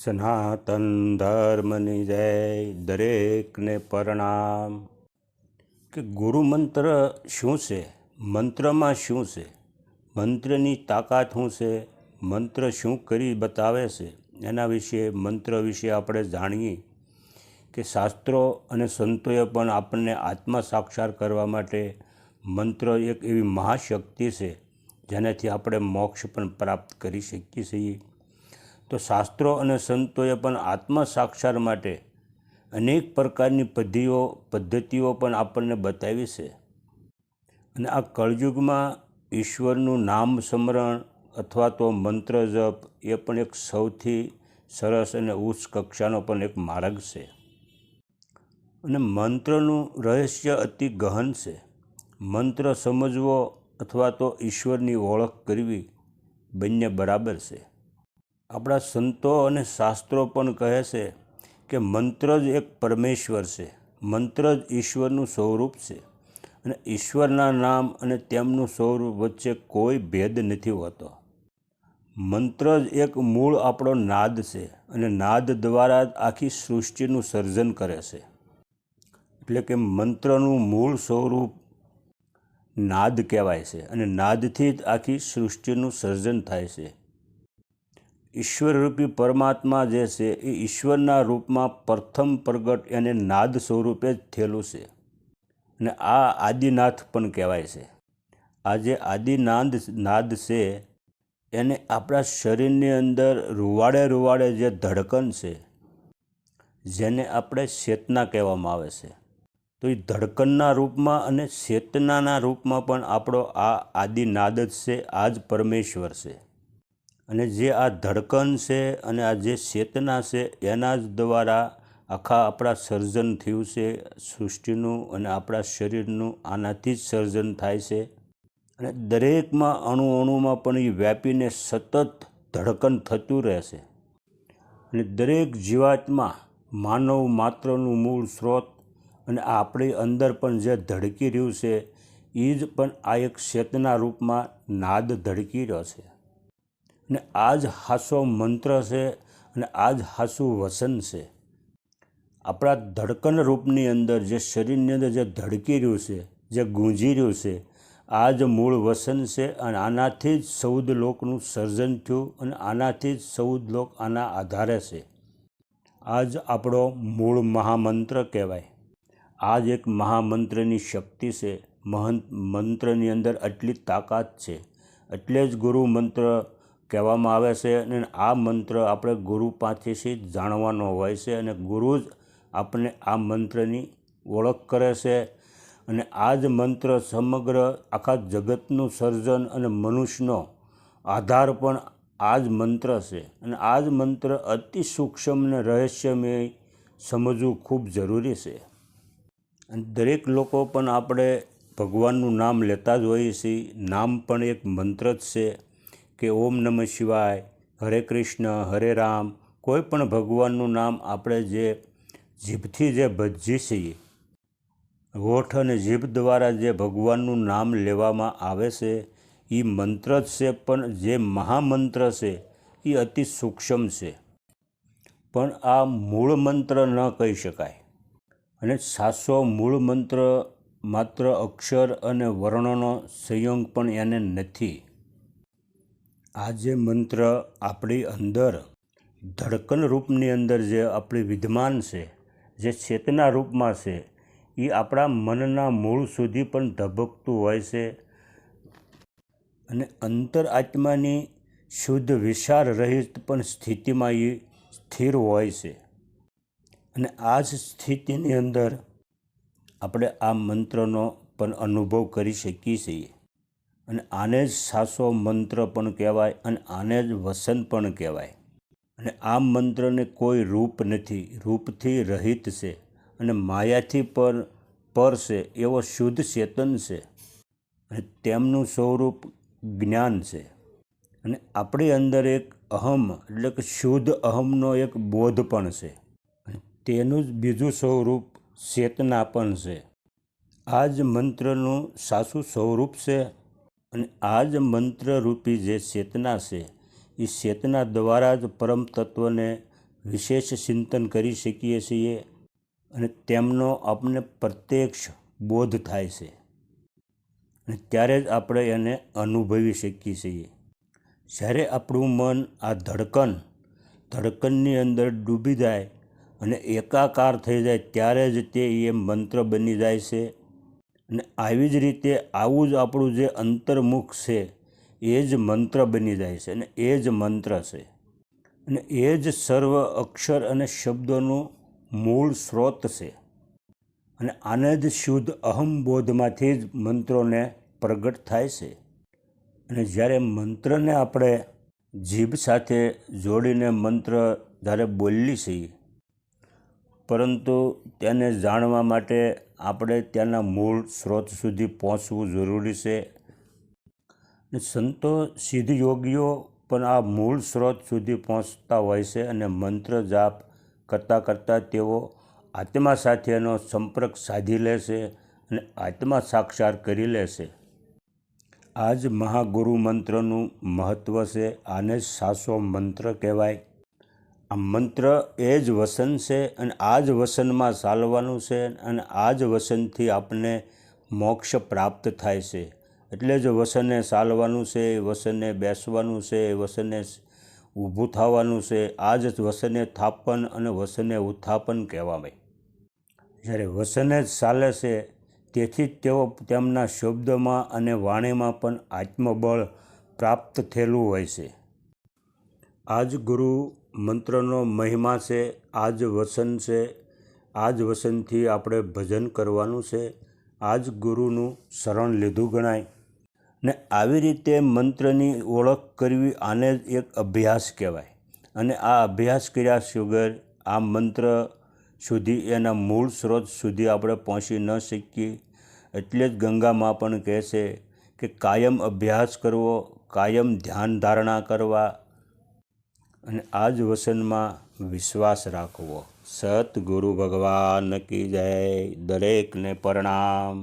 સનાતન ધર્મની જય દરેકને પ્રણામ કે ગુરુ મંત્ર શું છે મંત્રમાં શું છે મંત્રની તાકાત શું છે મંત્ર શું કરી બતાવે છે એના વિશે મંત્ર વિશે આપણે જાણીએ કે શાસ્ત્રો અને સંતોએ પણ આપણને આત્મા સાક્ષાર કરવા માટે મંત્ર એક એવી મહાશક્તિ છે, જેનાથી આપણે મોક્ષ પણ પ્રાપ્ત કરી શકીએ છીએ. તો શાસ્ત્રો અને સંતોએ પણ આત્મા સાક્ષાર માટે અનેક પ્રકારની પદ્ધતિઓ પદ્ધતિઓ પણ આપણને બતાવી છે. અને આ કળયુગમાં ઈશ્વરનું નામ સ્મરણ અથવા તો મંત્ર જપ એ પણ એક સૌથી સરસ અને ઉચ્ચ કક્ષાનો પણ એક માર્ગ છે. અને મંત્રનું રહસ્ય અતિ ગહન છે. મંત્ર સમજવો અથવા તો ઈશ્વરની ઓળખ કરવી બંને બરાબર છે. આપણા સંતો અને શાસ્ત્રો પણ કહે છે કે મંત્ર જ એક પરમેશ્વર છે. મંત્ર જ ઈશ્વરનું સ્વરૂપ છે અને ઈશ્વરના નામ અને તેમનું સ્વરૂપ વચ્ચે કોઈ ભેદ નથી હોતો. મંત્ર જ એક મૂળ આપણો નાદ છે અને નાદ દ્વારા જ આખી સૃષ્ટિનું સર્જન કરે છે. એટલે કે મંત્રનું મૂળ સ્વરૂપ નાદ કહેવાય છે અને નાદથી જ આખી સૃષ્ટિનું સર્જન થાય છે. ઈશ્વરરૂપી પરમાત્મા જે છે એ ઈશ્વરના રૂપમાં પ્રથમ પ્રગટ એને નાદ સ્વરૂપે જ થયેલું છે અને આ આદિનાથ પણ કહેવાય છે. આ જે આદિનાદ, નાદ છે એને આપણા શરીરની અંદર રૂવાડે રૂવાડે જે ધડકન છે જેને આપણે ચેતના કહેવામાં આવે છે. તો એ ધડકનના રૂપમાં અને ચેતનાના રૂપમાં પણ આપણો આ આદિનાદ જ છે, આ જ પરમેશ્વર છે. અને જે આ ધડકન છે અને આ જે ચેતના છે, એના જ દ્વારા આખા આપણા સર્જન થયું છે, સૃષ્ટિનું અને આપણા શરીરનું આનાથી જ સર્જન થાય છે. અને દરેકમાં અણુ અણુમાં પણ એ વ્યાપીને સતત ધડકન થતું રહેશે અને દરેક જીવાતમાં માનવ માત્રનું મૂળ સ્ત્રોત અને આપણી અંદર પણ જે ધડકી રહ્યું છે એ જ પણ આ એક ચેતના રૂપમાં નાદ ધડકી રહ્યો છે. અને આ જ હાસો મંત્ર છે અને આ જ હાસું વસન છે. આપણા ધડકન રૂપની અંદર જે શરીરની અંદર જે ધડકી રહ્યું છે, જે ગુંજી રહ્યું છે, આ જ મૂળ વસન છે અને આનાથી જ સૌદ લોકનું સર્જન થયું અને આનાથી જ સૌદ લોક આના આધારે છે. આ જ આપણો મૂળ મહામંત્ર કહેવાય. આ જ એક મહામંત્રની શક્તિ છે. મહંત, મંત્રની અંદર આટલી તાકાત છે. એટલે જ ગુરુ મંત્ર કહેવામાં આવે છે અને આ મંત્ર આપણે ગુરુ પાસેથી જાણવાનો હોય છે અને ગુરુ જ આપણને આ મંત્રની ઓળખ કરે છે. અને આ જ મંત્ર સમગ્ર આખા જગતનું સર્જન અને મનુષ્યનો આધાર પણ આ જ મંત્ર છે. અને આ જ મંત્ર અતિ સૂક્ષ્મ અને રહસ્યમય સમજવું ખૂબ જરૂરી છે. દરેક લોકો પણ આપણે ભગવાનનું નામ લેતા જ હોઈએ છીએ. નામ પણ એક મંત્ર જ છે કે ઓમ નમઃ શિવાય, હરે કૃષ્ણ, હરે રામ. કોઈ પણ ભગવાનનું નામ આપણે જે જીભથી જે ભજીએ છીએ, હોઠ અને જીભ દ્વારા જે ભગવાનનું નામ લેવામાં આવે છે એ મંત્ર જ છે. પણ જે મહામંત્ર છે એ અતિ સૂક્ષ્મ છે. પણ આ મૂળ મંત્ર ન કહી શકાય. અને સાસો મૂળ મંત્ર માત્ર અક્ષર અને વર્ણનો સંયોગ પણ એને નથી. આ જે મંત્ર આપણી અંદર ધડકન રૂપની અંદર જે આપણી વિદ્યમાન છે, જે ચેતના રૂપમાં છે એ આપણા મનના મૂળ સુધી પણ ધબકતું હોય છે અને અંતર આત્માની શુદ્ધ વિચાર રહિત પણ સ્થિતિમાં એ સ્થિર હોય છે. અને આ જ સ્થિતિની અંદર આપણે આ મંત્રનો પણ અનુભવ કરી શકીએ છીએ. અને આને જ સાસો મંત્ર પણ કહેવાય અને આને જ વસન પણ કહેવાય. અને આ મંત્રને કોઈ રૂપ નથી, રૂપથી રહિત છે અને માયાથી પર પર છે, એવો શુદ્ધ ચેતન છે. અને તેમનું સ્વરૂપ જ્ઞાન છે. અને આપણી અંદર એક અહમ, એટલે કે શુદ્ધ અહમનો એક બોધ પણ છે. તેનું જ બીજું સ્વરૂપ ચેતના પણ છે. આ જ મંત્રનું સાસુ સ્વરૂપ છે અને આ જ મંત્રરૂપી જે ચેતના છે, એ ચેતના દ્વારા જ પરમ તત્વને વિશેષ ચિંતન કરી શકીએ છીએ અને તેમનો આપણને પ્રત્યક્ષ બોધ થાય છે. અને ત્યારે જ આપણે એને અનુભવી શકીએ છીએ. જ્યારે આપણું મન આ ધડકન, ધડકનની અંદર ડૂબી જાય અને એકાકાર થઈ જાય ત્યારે જ તે એ મંત્ર બની જાય છે. અને આવી જ રીતે આવું જ આપણું જે અંતર્મુખ છે, એ જ મંત્ર બની જાય છે અને એ જ મંત્ર છે. અને એ જ સર્વ અક્ષર અને શબ્દોનું મૂળ સ્ત્રોત છે. અને આને જ શુદ્ધ અહમબોધમાંથી જ મંત્રોને પ્રગટ થાય છે. અને જ્યારે મંત્રને આપણે જીભ સાથે જોડીને મંત્ર જ્યારે બોલીએ છીએ પરંતુ તેને જાણવા માટે આપણે ત્યાંના મૂળ સ્ત્રોત સુધી પહોંચવું જરૂરી છે. સંતો સિદ્ધ યોગીઓ પણ આ મૂળ સ્ત્રોત સુધી પહોંચતા હોય છે અને મંત્ર જાપ કરતાં કરતાં તેઓ આત્મા સાથેનો સંપર્ક સાધી લે છે અને આત્મા સાક્ષાત કરી લે છે. આ જ મહાગુરુ મંત્રનું મહત્ત્વ છે, આને સાચો મંત્ર કહેવાય. આ મંત્ર એ જ વસન છે અને આ જ વસનમાં ચાલવાનું છે અને આ જ વસનથી આપણને મોક્ષ પ્રાપ્ત થાય છે. એટલે જ વસને ચાલવાનું છે વસને બેસવાનું છે વસને ઊભું થવાનું છે. આ જ વસને થાપન અને વસને ઉત્થાપન કહેવાય. જ્યારે વસને જ ચાલે છે, તેથી જ તેઓ તેમના શબ્દમાં અને વાણીમાં પણ આત્મબળ પ્રાપ્ત થયેલું હોય છે. આજ ગુરુ મંત્રનો મહિમા છે આ જ વસન છે આ જ વસનથી આપણે ભજન કરવાનું છે આ જ ગુરુનું શરણ લીધું ગણાય. ને આવી રીતે મંત્રની ઓળખ કરવી આને જ એક અભ્યાસ કહેવાય. અને આ અભ્યાસ કર્યા વગર આ મંત્ર સુધી, એના મૂળ સ્ત્રોત સુધી આપણે પહોંચી ન શકીએ. એટલે જ ગંગામાં પણ કહે છે કે કાયમ અભ્યાસ કરવો, કાયમ ધ્યાન ધારણા કરવા અને આ જ વસનમાં વિશ્વાસ રાખવો. સતગુરુ ભગવાન કી જય દરેકને પ્રણામ.